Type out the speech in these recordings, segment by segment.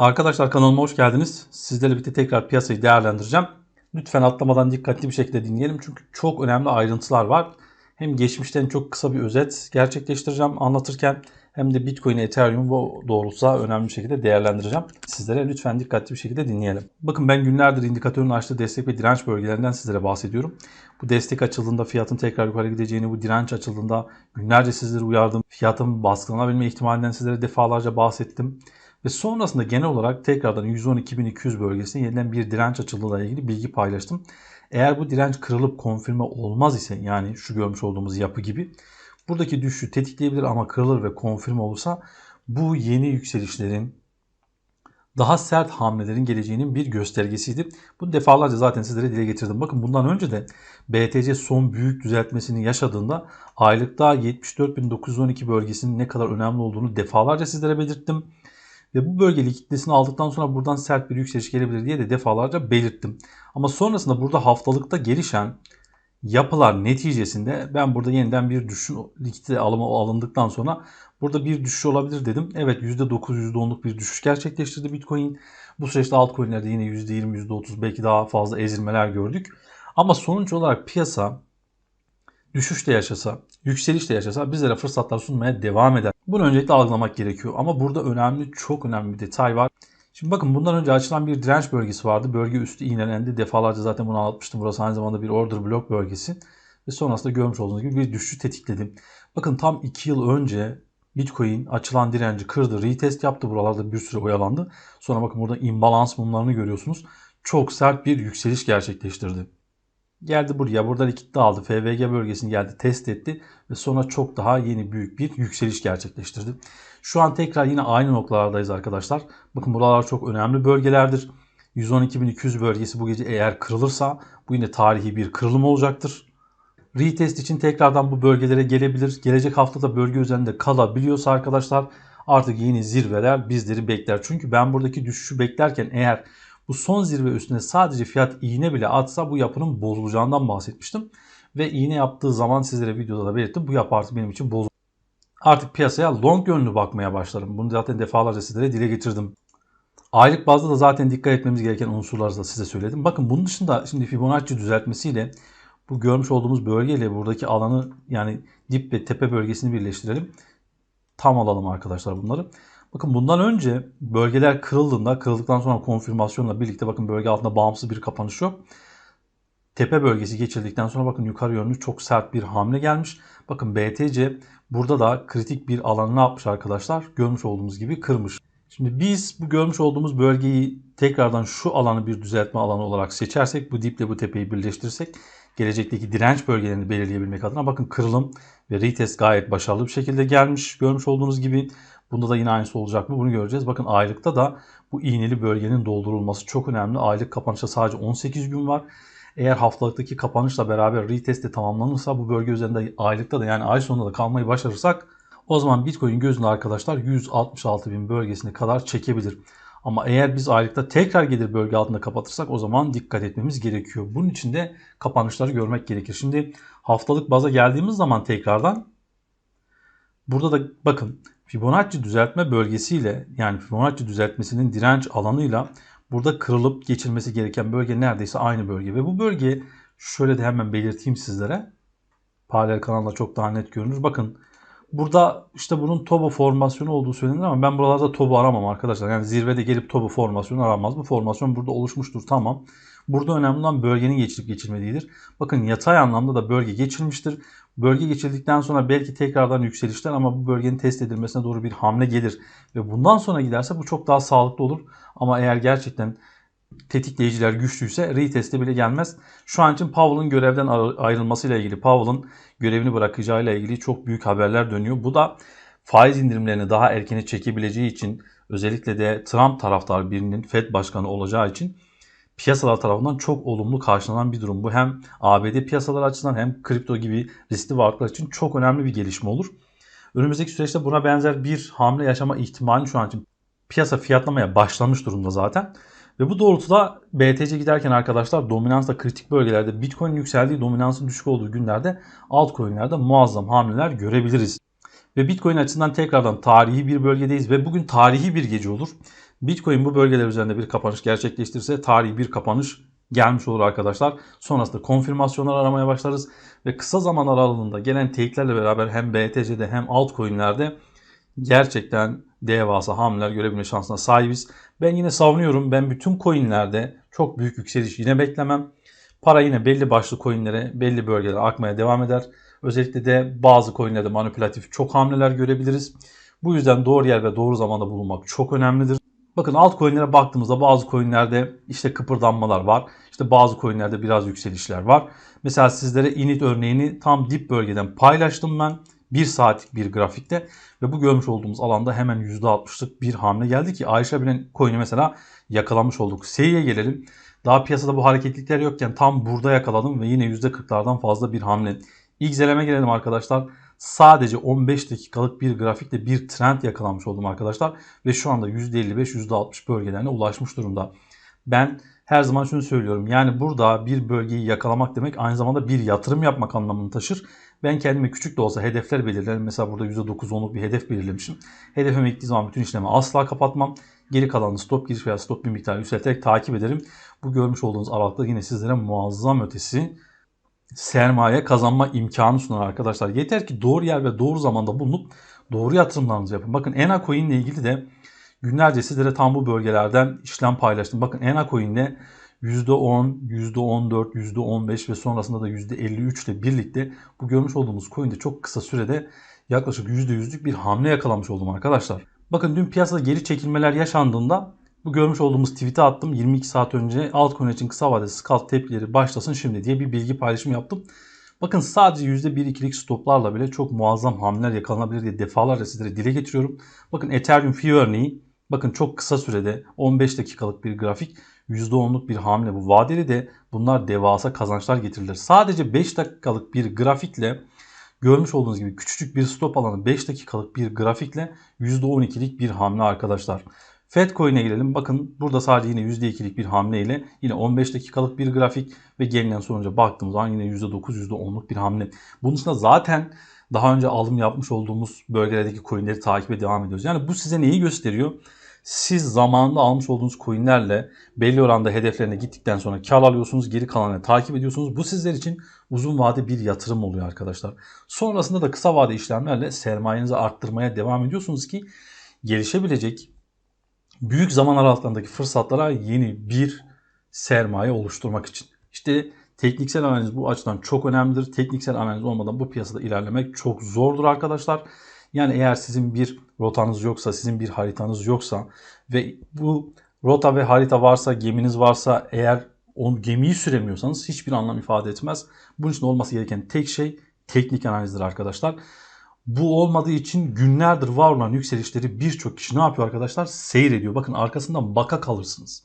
Arkadaşlar kanalıma hoş geldiniz. Sizlerle birlikte tekrar piyasayı değerlendireceğim. Lütfen atlamadan dikkatli bir şekilde dinleyelim çünkü çok önemli ayrıntılar var. Hem geçmişten çok kısa bir özet gerçekleştireceğim anlatırken hem de Bitcoin, Ethereum bu doğrultuda önemli bir şekilde değerlendireceğim. Sizlere lütfen dikkatli bir şekilde dinleyelim. Bakın ben günlerdir indikatörün açtığı destek ve direnç bölgelerinden sizlere bahsediyorum. Bu destek açıldığında fiyatın tekrar yukarı gideceğini, bu direnç açıldığında günlerce sizleri uyardım. Fiyatın baskılanabilme ihtimalinden sizlere defalarca bahsettim. Ve sonrasında genel olarak tekrardan 112.200 bölgesine yeniden bir direnç açıldığıyla ilgili bilgi paylaştım. Eğer bu direnç kırılıp konfirme olmaz ise yani şu görmüş olduğumuz yapı gibi buradaki düşüşü tetikleyebilir ama kırılır ve konfirme olursa bu yeni yükselişlerin daha sert hamlelerin geleceğinin bir göstergesiydi. Bu defalarca zaten sizlere dile getirdim. Bakın bundan önce de BTC son büyük düzeltmesini yaşadığında aylıkta 74.912 bölgesinin ne kadar önemli olduğunu defalarca sizlere belirttim. Ve bu bölge kitlesini aldıktan sonra buradan sert bir yükseliş gelebilir diye de defalarca belirttim. Ama sonrasında burada haftalıkta gelişen yapılar neticesinde ben burada yeniden bir düşüşün likidite alımı alındıktan sonra burada bir düşüş olabilir dedim. Evet %9 %10'luk bir düşüş gerçekleştirdi Bitcoin. Bu süreçte altcoin'lerde yine %20 %30 belki daha fazla ezilmeler gördük. Ama sonuç olarak piyasa düşüş de yaşasa, yükseliş de yaşasa bizlere fırsatlar sunmaya devam eder. Bunu öncelikle algılamak gerekiyor. Ama burada önemli, çok önemli bir detay var. Şimdi bakın bundan önce açılan bir direnç bölgesi vardı. Bölge üstü iğnelendi. Defalarca zaten bunu anlatmıştım. Burası aynı zamanda bir order block bölgesi. Ve sonrasında görmüş olduğunuz gibi bir düşüşü tetikledim. Bakın tam 2 yıl önce Bitcoin açılan direnci kırdı. Retest yaptı. Buralarda bir süre oyalandı. Sonra bakın burada imbalans mumlarını görüyorsunuz. Çok sert bir yükseliş gerçekleştirdi. Geldi buraya. Burada likitte aldı. FVG bölgesini geldi. Test etti. Ve sonra çok daha yeni büyük bir yükseliş gerçekleştirdi. Şu an tekrar yine aynı noktalardayız arkadaşlar. Bakın buralar çok önemli bölgelerdir. 112.200 bölgesi bu gece eğer kırılırsa bu yine tarihi bir kırılım olacaktır. Retest için tekrardan bu bölgelere gelebilir. Gelecek haftada bölge üzerinde kalabiliyorsa arkadaşlar artık yeni zirveler bizleri bekler. Çünkü ben buradaki düşüşü beklerken eğer bu son zirve üstüne sadece fiyat iğne bile atsa bu yapının bozulacağından bahsetmiştim. Ve iğne yaptığı zaman sizlere videoda da belirttim. Bu yapı artık benim için bozuldu. Artık piyasaya long yönlü bakmaya başlarım. Bunu zaten defalarca sizlere dile getirdim. Aylık bazda da zaten dikkat etmemiz gereken unsurları da size söyledim. Bakın bunun dışında şimdi Fibonacci düzeltmesiyle bu görmüş olduğumuz bölgeyle buradaki alanı yani dip ve tepe bölgesini birleştirelim. Tam alalım arkadaşlar bunları. Bakın bundan önce bölgeler kırıldığında, kırıldıktan sonra konfirmasyonla birlikte bakın bölge altında bağımsız bir kapanış yok. Tepe bölgesi geçirdikten sonra bakın yukarı yönlü çok sert bir hamle gelmiş. Bakın BTC burada da kritik bir alanı ne yapmış arkadaşlar? Görmüş olduğumuz gibi kırmış. Şimdi biz bu görmüş olduğumuz bölgeyi tekrardan şu alanı bir düzeltme alanı olarak seçersek, bu diple bu tepeyi birleştirirsek gelecekteki direnç bölgelerini belirleyebilmek adına bakın kırılım ve retest gayet başarılı bir şekilde gelmiş. Görmüş olduğunuz gibi Bunda da yine aynısı olacak mı bunu göreceğiz. Bakın aylıkta da bu iğneli bölgenin doldurulması çok önemli. Aylık kapanışta sadece 18 gün var. Eğer haftalıktaki kapanışla beraber retest de tamamlanırsa bu bölge üzerinde aylıkta da yani ay sonunda da kalmayı başarırsak o zaman Bitcoin gözünde arkadaşlar 166 bin bölgesine kadar çekebilir. Ama eğer biz aylıkta tekrar gelir bölge altında kapatırsak o zaman dikkat etmemiz gerekiyor. Bunun için de kapanışları görmek gerekir. Şimdi haftalık baza geldiğimiz zaman tekrardan burada da bakın Fibonacci düzeltme bölgesiyle yani Fibonacci düzeltmesinin direnç alanıyla burada kırılıp geçilmesi gereken bölge neredeyse aynı bölge. Ve bu bölge şöyle de hemen belirteyim sizlere. Paralel kanalda çok daha net görünür. Bakın burada işte bunun Tobo formasyonu olduğu söylenir ama ben buralarda Tobo aramam arkadaşlar. Yani zirvede gelip Tobo formasyonu aramaz. Bu formasyon burada oluşmuştur tamam. Burada önemli olan bölgenin geçilip geçilmediğidir. Bakın yatay anlamda da bölge geçilmiştir. Bölge geçildikten sonra belki tekrardan yükselişler ama bu bölgenin test edilmesine doğru bir hamle gelir. Ve bundan sonra giderse bu çok daha sağlıklı olur. Ama eğer gerçekten tetikleyiciler güçlüyse reteste bile gelmez. Şu an için Powell'ın görevden ayrılmasıyla ilgili, Powell'ın görevini bırakacağıyla ilgili çok büyük haberler dönüyor. Bu da faiz indirimlerini daha erkene çekebileceği için özellikle de Trump taraftar birinin Fed başkanı olacağı için piyasalar tarafından çok olumlu karşılanan bir durum. Bu hem ABD piyasalar açısından hem kripto gibi riskli varlıklar için çok önemli bir gelişme olur. Önümüzdeki süreçte buna benzer bir hamle yaşama ihtimali şu an için piyasa fiyatlamaya başlamış durumda zaten. Ve bu doğrultuda BTC giderken arkadaşlar dominansla kritik bölgelerde Bitcoin yükseldiği dominansın düşük olduğu günlerde altcoin'lerde muazzam hamleler görebiliriz. Ve Bitcoin açısından tekrardan tarihi bir bölgedeyiz ve bugün tarihi bir gece olur. Bitcoin bu bölgeler üzerinde bir kapanış gerçekleştirirse tarihi bir kapanış gelmiş olur arkadaşlar. Sonrasında konfirmasyonlar aramaya başlarız ve kısa zaman aralığında gelen teyitlerle beraber hem BTC'de hem altcoin'lerde gerçekten devasa hamleler görebilme şansına sahibiz. Ben yine savunuyorum. Ben bütün coinlerde çok büyük yükseliş yine beklemem. Para yine belli başlı coinlere, belli bölgelere akmaya devam eder. Özellikle de bazı coinlerde manipülatif çok hamleler görebiliriz. Bu yüzden doğru yer ve doğru zamanda bulunmak çok önemlidir. Bakın altcoin'lere baktığımızda bazı coin'lerde işte kıpırdanmalar var. İşte bazı coin'lerde biraz yükselişler var. Mesela sizlere init örneğini tam dip bölgeden paylaştım ben. 1 saatlik bir grafikte ve bu görmüş olduğumuz alanda hemen %60'lık bir hamle geldi ki Ayşe bilen coin'i mesela yakalamış olduk. Seyiye gelelim. Daha piyasada bu hareketlikler yokken tam burada yakaladım ve yine %40'lardan fazla bir hamle. XLM'e gelelim arkadaşlar. Sadece 15 dakikalık bir grafikte bir trend yakalamış oldum arkadaşlar. Ve şu anda %55-%60 bölgelerine ulaşmış durumda. Ben her zaman şunu söylüyorum. Yani burada bir bölgeyi yakalamak demek aynı zamanda bir yatırım yapmak anlamını taşır. Ben kendime küçük de olsa hedefler belirlerim. Mesela burada %9-10'luk bir hedef belirlemişim. Hedefime gittiği zaman bütün işlemi asla kapatmam. Geri kalanını stop giriş veya stop bir miktar yükselterek takip ederim. Bu görmüş olduğunuz aralıkta yine sizlere muazzam ötesi sermaye kazanma imkanı sunar arkadaşlar. Yeter ki doğru yer ve doğru zamanda bulunup doğru yatırımlarınızı yapın. Bakın Ena Coin ile ilgili de günlerce sizlere tam bu bölgelerden işlem paylaştım. Bakın Ena Coin'de %10, %14, %15 ve sonrasında da %53 ile birlikte bu görmüş olduğumuz coin'de çok kısa sürede yaklaşık %100'lük bir hamle yakalamış oldum arkadaşlar. Bakın dün piyasada geri çekilmeler yaşandığında bu görmüş olduğumuz tweet'i attım 22 saat önce altcoin için kısa vadeli scalp tepkileri başlasın şimdi diye bir bilgi paylaşımı yaptım. Bakın sadece %1-2'lik stoplarla bile çok muazzam hamleler yakalanabilir diye defalarca sizlere dile getiriyorum. Bakın Ethereum fee örneği bakın çok kısa sürede 15 dakikalık bir grafik %10'luk bir hamle bu. Vadeli de bunlar devasa kazançlar getirirler. Sadece 5 dakikalık bir grafikle görmüş olduğunuz gibi küçücük bir stop alanı 5 dakikalık bir grafikle %12'lik bir hamle arkadaşlar. Fedcoin'e girelim. Bakın burada sadece yine %2'lik bir hamle ile yine 15 dakikalık bir grafik ve gelinen sonuca baktığımız zaman yine %9, %10'luk bir hamle. Bunun dışında zaten daha önce alım yapmış olduğumuz bölgelerdeki coinleri takibe devam ediyoruz. Yani bu size neyi gösteriyor? Siz zamanında almış olduğunuz coinlerle belli oranda hedeflerine gittikten sonra kar alıyorsunuz, geri kalanını takip ediyorsunuz. Bu sizler için uzun vade bir yatırım oluyor arkadaşlar. Sonrasında da kısa vade işlemlerle sermayenizi arttırmaya devam ediyorsunuz ki gelişebilecek büyük zaman aralıklarındaki fırsatlara yeni bir sermaye oluşturmak için. İşte tekniksel analiz bu açıdan çok önemlidir. Tekniksel analiz olmadan bu piyasada ilerlemek çok zordur arkadaşlar. Yani eğer sizin bir rotanız yoksa, sizin bir haritanız yoksa ve bu rota ve harita varsa, geminiz varsa eğer o gemiyi süremiyorsanız hiçbir anlam ifade etmez. Bunun için olması gereken tek şey teknik analizdir arkadaşlar. Bu olmadığı için günlerdir var olan yükselişleri birçok kişi ne yapıyor arkadaşlar? Seyrediyor. Bakın arkasından baka kalırsınız.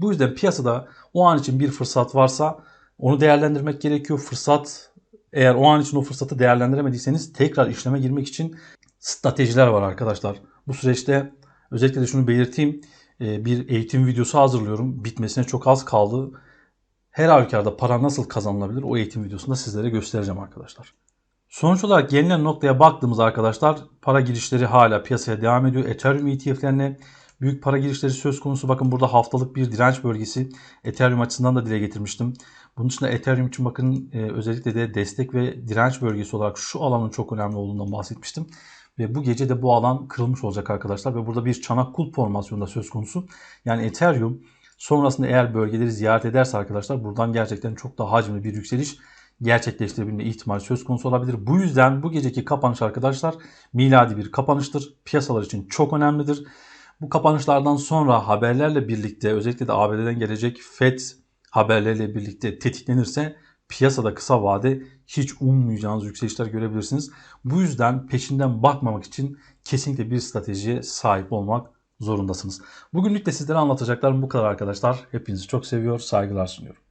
Bu yüzden piyasada o an için bir fırsat varsa onu değerlendirmek gerekiyor. Fırsat eğer o an için o fırsatı değerlendiremediyseniz tekrar işleme girmek için stratejiler var arkadaşlar. Bu süreçte özellikle de şunu belirteyim. Ee, bir eğitim videosu hazırlıyorum. Bitmesine çok az kaldı. Her halükarda para nasıl kazanılabilir o eğitim videosunda sizlere göstereceğim arkadaşlar. Sonuç olarak gelinen noktaya baktığımız arkadaşlar para girişleri hala piyasaya devam ediyor. Ethereum ETF'lerine büyük para girişleri söz konusu. Bakın burada haftalık bir direnç bölgesi Ethereum açısından da dile getirmiştim. Bunun dışında Ethereum için bakın e, özellikle de destek ve direnç bölgesi olarak şu alanın çok önemli olduğundan bahsetmiştim. Ve bu gece de bu alan kırılmış olacak arkadaşlar. Ve burada bir çanak kulp formasyonunda söz konusu. Yani Ethereum sonrasında eğer bölgeleri ziyaret ederse arkadaşlar buradan gerçekten çok daha hacimli bir yükseliş gerçekleştirebilme ihtimal söz konusu olabilir. Bu yüzden bu geceki kapanış arkadaşlar miladi bir kapanıştır. Piyasalar için çok önemlidir. Bu kapanışlardan sonra haberlerle birlikte özellikle de ABD'den gelecek FED haberleriyle birlikte tetiklenirse piyasada kısa vade hiç ummayacağınız yükselişler görebilirsiniz. Bu yüzden peşinden bakmamak için kesinlikle bir stratejiye sahip olmak zorundasınız. Bugünlük de sizlere anlatacaklarım bu kadar arkadaşlar. Hepinizi çok seviyor, saygılar sunuyorum.